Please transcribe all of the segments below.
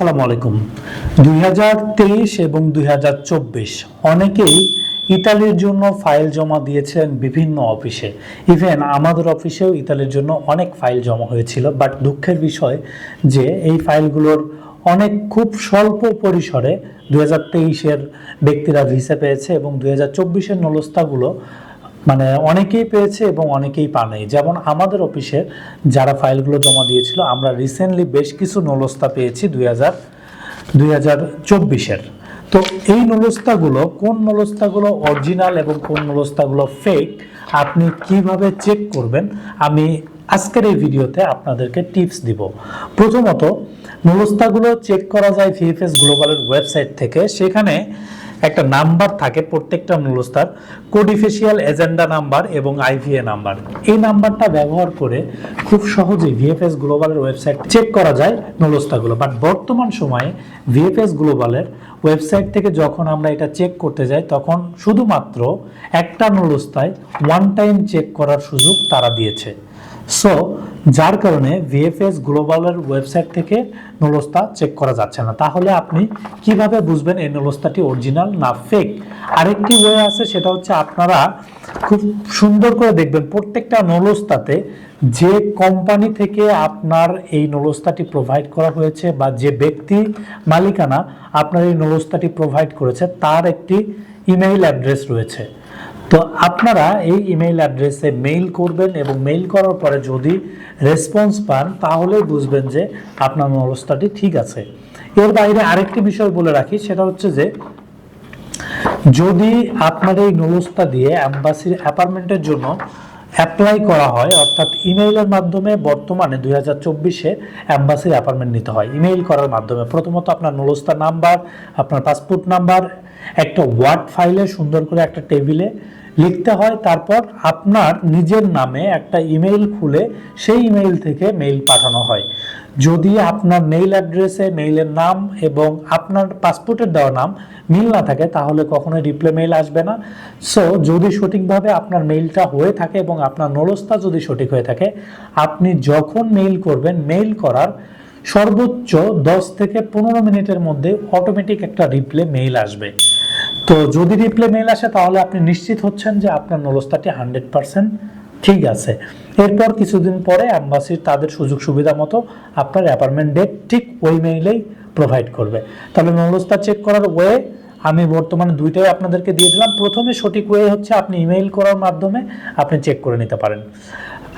আসসালামু আলাইকুম। দুই এবং দুই অনেকেই ইতালির জন্য ফাইল জমা দিয়েছেন বিভিন্ন অফিসে। ইভেন আমাদের অফিসেও ইতালির জন্য অনেক ফাইল জমা হয়েছিল বাট দুঃখের বিষয় যে এই ফাইলগুলোর অনেক খুব স্বল্প পরিসরে দুই হাজার ব্যক্তিরা ভিসা পেয়েছে এবং দুই হাজার চব্বিশের নলস্তাগুলো মানে অনেকেই পেয়েছে এবং অনেকেই পানেই যেমন আমাদের অফিসে যারা ফাইলগুলো জমা দিয়েছিল, আমরা রিসেন্টলি বেশ কিছু নলস্তা পেয়েছি দুই হাজার দুই হাজার চব্বিশের। তো এই নলস্তাগুলো, কোন নলস্তাগুলো অরিজিনাল এবং কোন নলস্তাগুলো ফেক আপনি কীভাবে চেক করবেন, আমি আজকের এই ভিডিওতে আপনাদেরকে টিপস দিব। প্রথমত, নলস্তাগুলো চেক করা যায় ভিএফএস গ্লোবালের ওয়েবসাইট থেকে। সেখানে একটা নাম্বার থাকে প্রত্যেকটা নুলস্তার কোডিফিশিয়াল এজেন্ডা নাম্বার এবং আইভিএ নাম্বার। এই নাম্বারটা ব্যবহার করে খুব সহজেই ভিএফএস গ্লোবালের ওয়েবসাইট চেক করা যায় নুলস্তাগুলো বাট বর্তমান সময়ে ভিএফএস গ্লোবালের ওয়েবসাইট থেকে যখন আমরা এটা চেক করতে যাই, তখন শুধুমাত্র একটা নুলস্তায় ওয়ান টাইম চেক করার সুযোগ তারা দিয়েছে। সো যার কারণে ভিএফএস গ্লোবালের ওয়েবসাইট থেকে নলস্তা চেক করা যাচ্ছে না। তাহলে আপনি কীভাবে বুঝবেন এই নলস্তাটি অরিজিনাল না ফেক আরেকটি ওয়ে আছে, সেটা হচ্ছে আপনারা খুব সুন্দর করে দেখবেন প্রত্যেকটা নলস্তাতে যে কোম্পানি থেকে আপনার এই নলস্তাটি প্রোভাইড করা হয়েছে বা যে ব্যক্তি মালিকানা আপনার এই নলস্তাটি প্রোভাইড করেছে, তার একটি ইমেইল অ্যাড্রেস রয়েছে। তো আপনারা এই ইমেইল অ্যাড্রেসে মেইল করবেন এবং মেইল করার পরে যদি রেসপন্স পান, তাহলে বুঝবেন যে আপনার অবস্থাটি ঠিক আছে। এর বাইরে আরেকটি বিষয় বলে রাখি, সেটা হচ্ছে যে যদি আপনার এই নলস্তা দিয়ে অ্যাম্বাসির অ্যাপার্টমেন্টের জন্য অ্যাপ্লাই করা হয়, অর্থাৎ ইমেইলের মাধ্যমে বর্তমানে দুই হাজার চব্বিশে অ্যাম্বাসির অ্যাপার্টমেন্ট নিতে হয়। ইমেইল করার মাধ্যমে প্রথমত আপনার নলস্তা নাম্বার, আপনার পাসপোর্ট নাম্বার একটা ওয়ার্ড ফাইলে সুন্দর করে একটা টেবিলে লিখতে হয়, তারপর আপনার নিজের নামে একটা ইমেইল খুলে সেই ইমেইল থেকে মেইল পাঠানো হয়। যদি আপনার মেইল অ্যাড্রেসে মেইলের নাম এবং আপনার পাসপোর্টের দেওয়া নাম মিল না থাকে, তাহলে কখনোই রিপ্লে মেইল আসবে না। সো যদি সঠিকভাবে আপনার মেইলটা হয়ে থাকে এবং আপনার নলস্তা যদি সঠিক হয়ে থাকে, আপনি যখন মেইল করবেন মেইল করার সর্বোচ্চ দশ থেকে পনেরো মিনিটের মধ্যে অটোমেটিক একটা রিপ্লে মেইল আসবে। তো যদি রিপ্লে মেল আসে, তাহলে আপনি নিশ্চিত হচ্ছেন যে আপনার নলস্তাটি হান্ড্রেড পার্সেন্ট ঠিক আছে। এরপর কিছুদিন পরে অ্যাম্বাসির তাদের সুযোগ সুবিধা মতো আপনার অ্যাপার্টমেন্ট ডেট ঠিক ওই মেইলেই প্রোভাইড করবে। তাহলে নলস্তা চেক করার ওয়ে আমি বর্তমানে দুইটাই আপনাদেরকে দিয়ে দিলাম। প্রথমে সঠিক ওয়ে হচ্ছে আপনি ইমেইল করার মাধ্যমে আপনি চেক করে নিতে পারেন।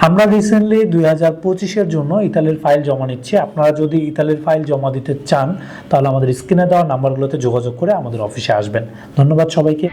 আমরা রিসেন্টলি দুই হাজার পঁচিশের জন্য ইতালির ফাইল জমা নিচ্ছি। আপনারা যদি ইতালির ফাইল জমা দিতে চান, তাহলে আমাদের স্ক্রিনে দেওয়া নাম্বারগুলোতে যোগাযোগ করে আমাদের অফিসে আসবেন। ধন্যবাদ সবাইকে।